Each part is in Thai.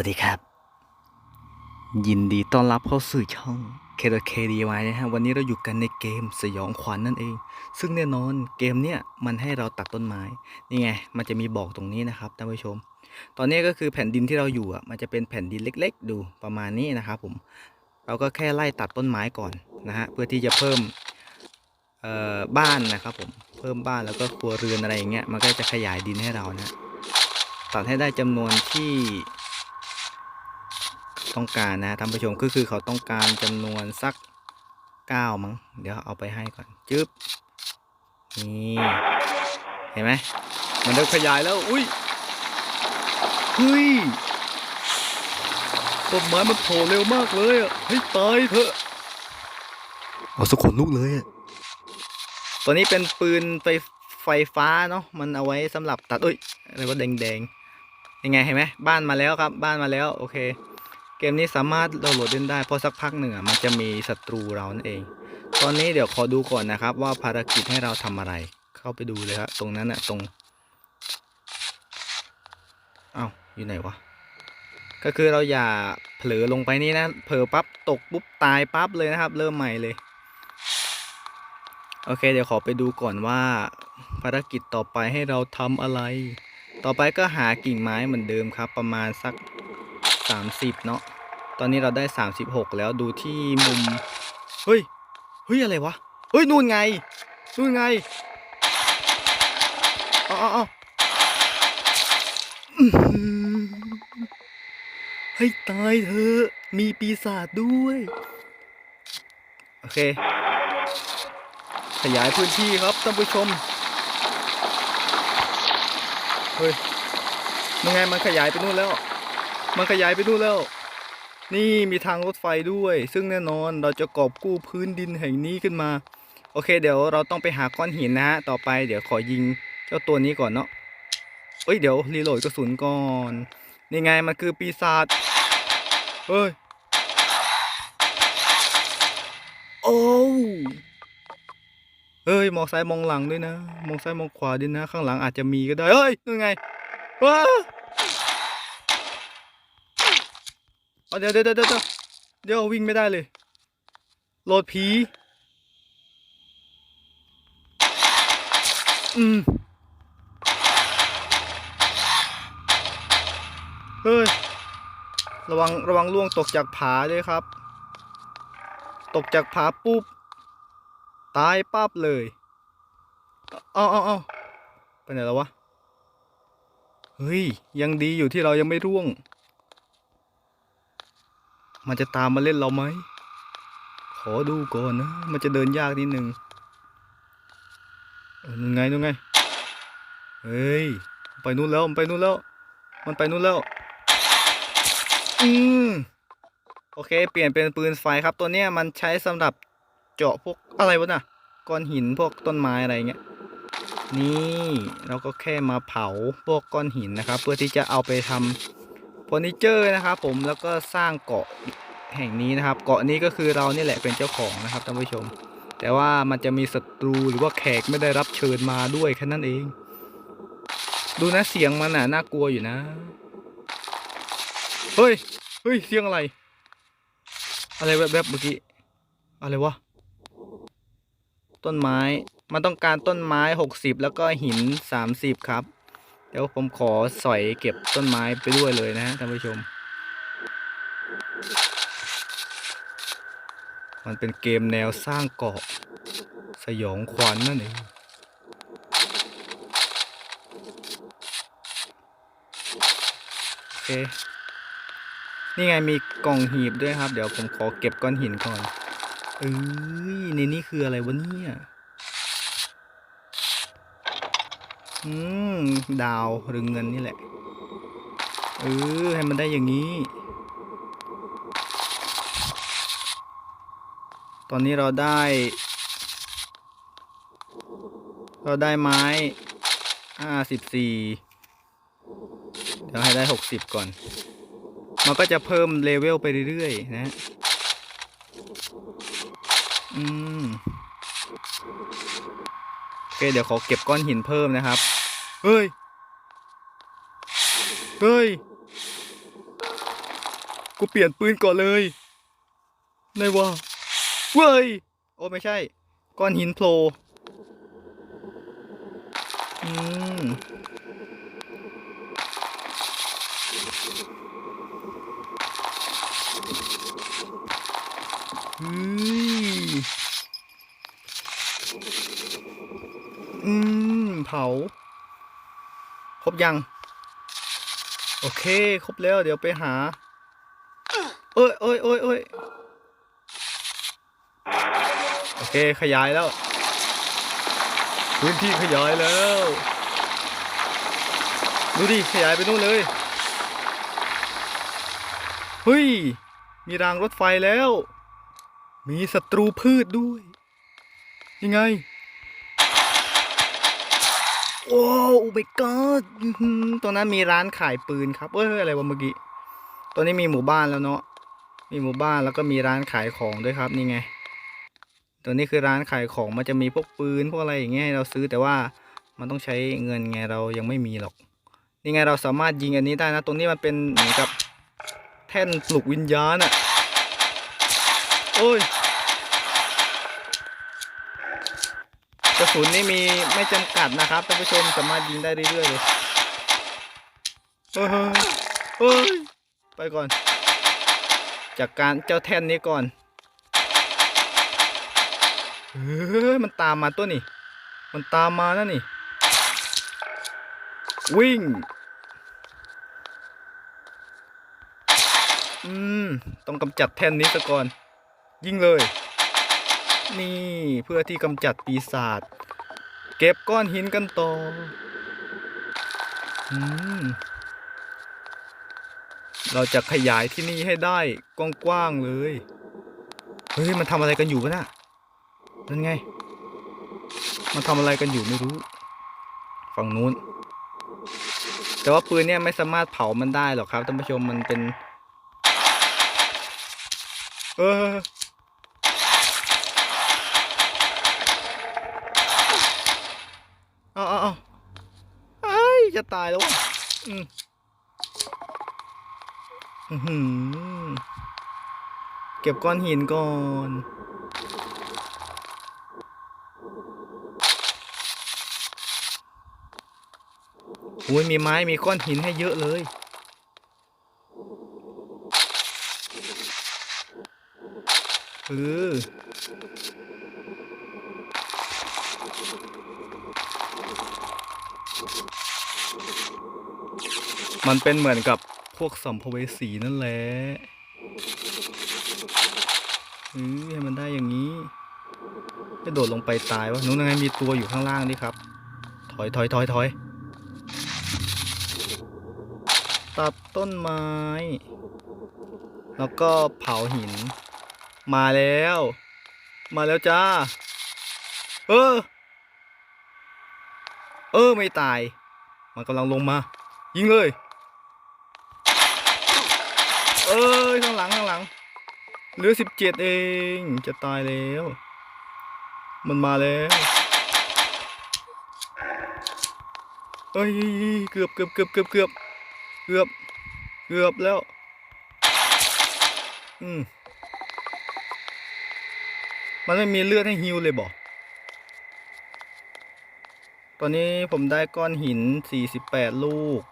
วัสดีครับ ยินดีต้อนรับเข้าสู่ช่อง k k d y นะฮะ วันนี้เราอยู่กันในเกมสยองขวัญนนั่นเอง ซึ่งแน่นอนเกมเนี้ยมันให้เราตัดต้นไม้ นี่ไง มันจะมีบอกตรงนี้นะครับท่านผู้ชม ตอนนี้ก็คือแผ่นดินที่เราอยู่อะ มันจะเป็นแผ่นดินเล็ก ๆ ดูประมาณนี้นะครับผม เราก็แค่ไล่ตัดต้นไม้ก่อนนะฮะ เพื่อที่จะเพิ่มเอ่อบ้านนะครับผม เพิ่มบ้านแล้วก็ครัวเรือนอะไรอย่างเงี้ย มันก็จะขยายดินให้เรานะ ตัดให้ได้จำนวนที่ ต้องการนะท่านผู้ชมก็คือเขาต้องการจำนวนสักเก้ามั้งเดี๋ยวเอาไปให้ก่อนจึ๊บนี่เห็นไหมมันเริ่มขยายแล้วอุ้ยเฮ้ยต้นไม้มันโผล่เร็วมากเลยอะให้ตายเถอะเอาสักขนลุกเลยอะตัวนี้เป็นปืนไฟไฟฟ้าเนาะมันเอาไว้สำหรับตัดอุ้ยอะไรว่าแดงๆยังไงเห็นไหมบ้านมาแล้วครับ บ้านมาแล้วโอเค เกมนี้สามารถเราโหลดเล่นได้เพราะสักพักหนึ่งอะมันจะมีศัตรูเรานั่นเอง ตอนนี้เดี๋ยวขอดูก่อนนะครับ ว่าภารกิจให้เราทำอะไร เข้าไปดูเลยครับตรงนั้นอะตรงเอ้าอยู่ไหนวะก็คือเราอย่าเผลอลงไปนี่นะ เผลอปั๊บตกปุ๊บตายปั๊บเลยนะครับ เริ่มใหม่เลย โอเค เดี๋ยวขอไปดูก่อนว่าภารกิจต่อไปให้เราทำอะไร ต่อไปก็หากิ่งไม้เหมือนเดิมครับ ประมาณสัก 30 เนาะ ตอนนี้เราได้ 36 แล้วดูที่มุม เฮ้ย เฮ้ย อะไรวะ เฮ้ย นู่นไง นู่นไงเอ๋อาเอาอื้อหือให้ตายเถอะมีปีศาจด้วย โอเค ขยายพื้นที่ครับท่านผู้ชม เฮ้ยมันไงมันขยายไปนู่นแล้ว มันขยายไปนู่นแล้ว นี่มีทางรถไฟด้วย ซึ่งแน่นอนเราจะกอบกู้พื้นดินแห่งนี้ขึ้นมา โอเค เดี๋ยวเราต้องไปหาก้อนหินนะฮะ ต่อไปเดี๋ยวขอยิงเจ้าตัวนี้ก่อนเนาะเอ้ยเดี๋ยวรีโหลดกระสุนก่อน นี่ไงมันคือปีศาจเฮ้ย โอ้เฮ้ย มองซ้ายมองหลังด้วยนะ มองซ้ายมองขวาด้วยนะ ข้างหลังอาจจะมีก็ได้ เฮ้ยนู่ไงว้า เดี๋ยวเดี๋ยวเดี๋ยวเดี๋ยวเดี๋ยววิ่งไม่ได้เลย โหลดผี อืม เฮ้ย ระวังระวังล่วงตกจากผาด้วยครับ ตกจากผาปุ๊บ ตายปั๊บเลยเอาเอาเอาไปไหนแล้ววะ เฮ้ย ยังดีอยู่ที่เรายังไม่ร่วง มันจะตามมาเล่นเราไหม ขอดูก่อนนะ มันจะเดินยากนิดนึงเออนู่นไงนู่นไง เฮ้ย ไปนู่นแล้ว มันไปนู่นแล้ว มันไปนู่นแล้ว อืมโอเค เปลี่ยนเป็นปืนไฟครับ ตัวเนี้ยมันใช้สำหรับเจาะพวกอะไรวะน่ะ ก้อนหินพวกต้นไม้อะไรเงี้ย นี่เราก็แค่มาเผาพวกก้อนหินนะครับ เพื่อที่จะเอาไปทำ เฟอร์นิเจอร์นะครับผมแล้วก็สร้างเกาะแห่งนี้นะครับ เกาะนี้ก็คือเรานี่แหละเป็นเจ้าของนะครับท่านผู้ชม แต่ว่ามันจะมีศัตรูหรือว่าแขกไม่ได้รับเชิญมาด้วยแค่นั้นเอง ดูนะเสียงมันน่ะน่ากลัวอยู่นะ เฮ้ยเฮ้ยเสียงอะไร อะไรแวบๆเมื่อกี้อะไรวะต้นไม้ มันต้องการต้นไม้หกสิบแล้วก็หินสามสิบครับ เดี๋ยวผมขอสอยเก็บต้นไม้ไปด้วยเลยนะฮะท่านผู้ชม มันเป็นเกมแนวสร้างเกาะ สยองขวัญนนั่นเองโอเค นี่ไงมีกล่องหีบด้วยครับ เดี๋ยวผมขอเก็บก้อนหินก่อน เอ้ยในนี้คืออะไรวะเนี่ย อืมดาวหรือเงินนี่แหละเออให้มันได้อย่างนี้ ตอนนี้เราได้ เราได้ไม้ห้าสิบสี่เดี๋ยวให้ได้หกสิบก่อน มันก็จะเพิ่มเลเวลไปเรื่อยๆนะ อืม เคเดี๋ยวขอเก็บก้อนหินเพิ่มนะครับ เฮ้ย เฮ้ย กูเปลี่ยนปืนก่อนเลยไหนวะเว้ย โอ้ไม่ใช่ ก้อนหินโผล่อืมเฮ้ย อืม เผา ครบยัง โอเค ครบแล้ว เดี๋ยวไปหา เอ้ยเอ้ยเอ้ยเอ้ยโอเค ขยายแล้ว พื้นที่ขยายแล้ว ดูดิ ขยายไปนู่นเลย เฮ้ย มีรางรถไฟแล้ว มีศัตรูพืชด้วย ยังไง โอ้โอ้ my god อื้อหือตรงนั้นมีร้านขายปืนครับเอ้ยอะไรวะเมื่อกี้ตัวนี้มีหมู่บ้านแล้วเนาะมีหมู่บ้านแล้วก็มีร้านขายของด้วยครับนี่ไงตัวนี้คือร้านขายของมันจะมีพวกปืนพวกอะไรอย่างเงี้ยให้เราซื้อแต่ว่ามันต้องใช้เงินไงเรายังไม่มีหรอกนี่ไงเราสามารถยิงอันนี้ได้นะตรงนี้มันเป็นเหมือนกับแท่นปลุกวิญญาณอะโอ้ย กระ สุนนี่มีไม่จำกัดนะครับท่านผู้ชมสามารถยิงได้เรื่อยๆเลยเฮ้ยเฮ้ยไปก่อน จากการเจ้าแท่นนี้ก่อนเฮ้ยมันตามมาตัวนี่ มันตามมานะนี่ วิ่ง อืม ต้องกำจัดแท่นนี้ซะก่อน ยิงเลย นี่เพื่อที่กำจัดปีศาจ เก็บก้อนหินกันต่อเราจะขยายที่นี่ให้ได้กว้างๆเลย เฮ้ย มันทำอะไรกันอยู่วะน่ะนั่นไง มันทำอะไรกันอยู่ไม่รู้ ฝั่งนู้น แต่ว่าปืนเนี่ยไม่สามารถเผามันได้หรอกครับท่านผู้ชมมันเป็น เออ เอาเอาเอาไอ้ยจะ ตายแล้ววะอืมอื้อหือเก็บก้อนหินก่อนโอ้ยมีไม้มีก้อนหินให้เยอะเลยเออ มันเป็นเหมือนกับพวกสัมภเวสีนั่นแหละเออให้มันได้อย่างนี้จะโดดลงไปตายวะนู้นยังไงมีตัวอยู่ข้างล่างนี่ครับ ถอยถอยถอยถอยตัดต้นไม้ แล้วก็เผาหิน มาแล้ว มาแล้วจ้า เออ เออ ไม่ตาย มันกำลังลงมา ยิงเลย เอ้ยข้างหลังข้างหลังเหลือสิบเจ็ดเองจะตายแล้ว มันมาแล้วเอ้ยเกือบเกือบเกือบเกือบเกือบเกือบเกือบแล้วอืมมันไม่มีเลือดให้ฮิวเลยบอก ตอนนี้ผมได้ก้อนหิน 48 ลูก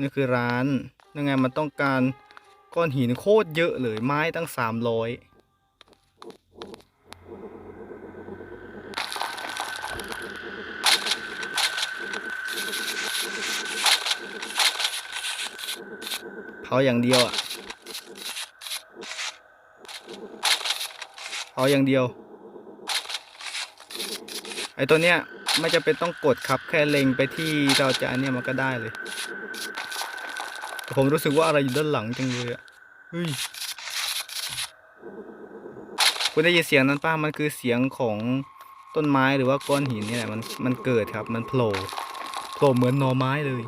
นี่คือร้าน ยังไงมันต้องการก้อนหินโคตรเยอะเลยไม้ตั้ง 300เผาอย่างเดียวอะเผาอย่างเดียว ไอ้ตัวเนี้ย ไม่จะเป็นต้องกดครับ แค่เล็งไปที่เราจะอันเนี้ยมันก็ได้เลย ผมรู้สึกว่าอะไรอยู่ด้านหลังจังเลยอะเฮ้ยคุณได้ยินเสียงนั้นป้ามันคือเสียงของต้นไม้หรือว่าก้อนหินนี่แหละมันมันเกิดครับ มันโผล่โผล่เหมือนหนอไม้เลย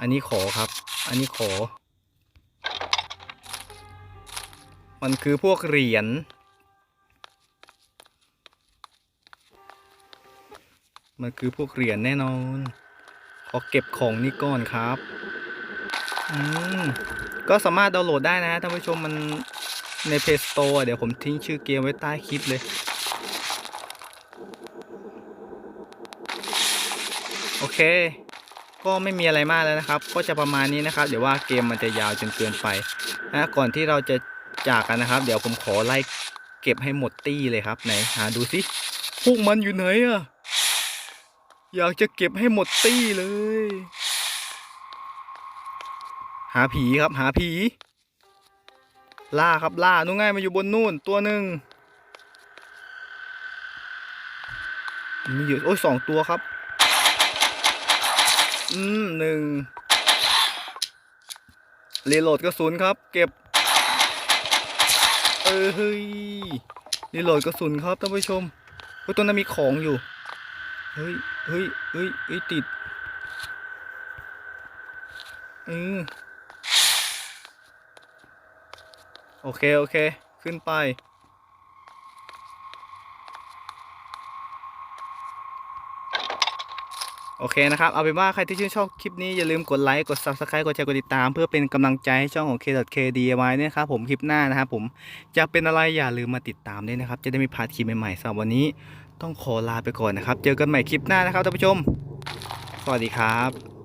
อันนี้ขอครับ อันนี้ขอ มันคือพวกเหรียญ มันคือพวกเหรียญแน่นอน ขอเก็บของนี่ก่อนครับ อืม ก็สามารถดาวน์โหลดได้นะท่านผู้ชมมันใน Play Store เดี๋ยวผมทิ้งชื่อเกมไว้ใต้คลิปเลยโอเค ก็ไม่มีอะไรมากแล้วนะครับ ก็จะประมาณนี้นะครับ เดี๋ยวว่าเกมมันจะยาวจนเกินไปนะก่อนที่เราจะจากกันนะครับ เดี๋ยวผมขอไล่เก็บให้หมดตี้เลยครับไหนหาดูสิพวกมันอยู่ไหนอะ อยากจะเก็บให้หมดตี้เลย หาผีครับหาผี ล่าครับล่านู่นไงมาอยู่บนนู่นตัวหนึ่งมีอยู่โอ้ยสองตัวครับ อืมหนึ่งรีโหลดกระสุนครับ เก็บ เออเฮ้ยรีโหลดกระสุนครับท่านผู้ชมเฮ้ยตัวนั้นมีของอยู่ เฮ้ย เฮ้ยเฮ้ยเฮ้ยติดเออโอเค โอเค ขึ้นไป โอเคนะครับ เอาเป็นว่าใครที่ชื่นชอบคลิปนี้อย่าลืมกดไลค์ กด Subscribe กดแชร์ กดติดตาม เพื่อเป็นกำลังใจให้ช่องของ K.KDIY เนี่ยนะครับผมคลิปหน้านะครับผมจะเป็นอะไรอย่าลืมมาติดตามด้วยนะครับ จะได้ไม่พลาดคลิปใหม่ๆสำหรับวันนี้ ต้องขอลาไปก่อนนะครับ เจอกันใหม่คลิปหน้านะครับท่านผู้ชม สวัสดีครับ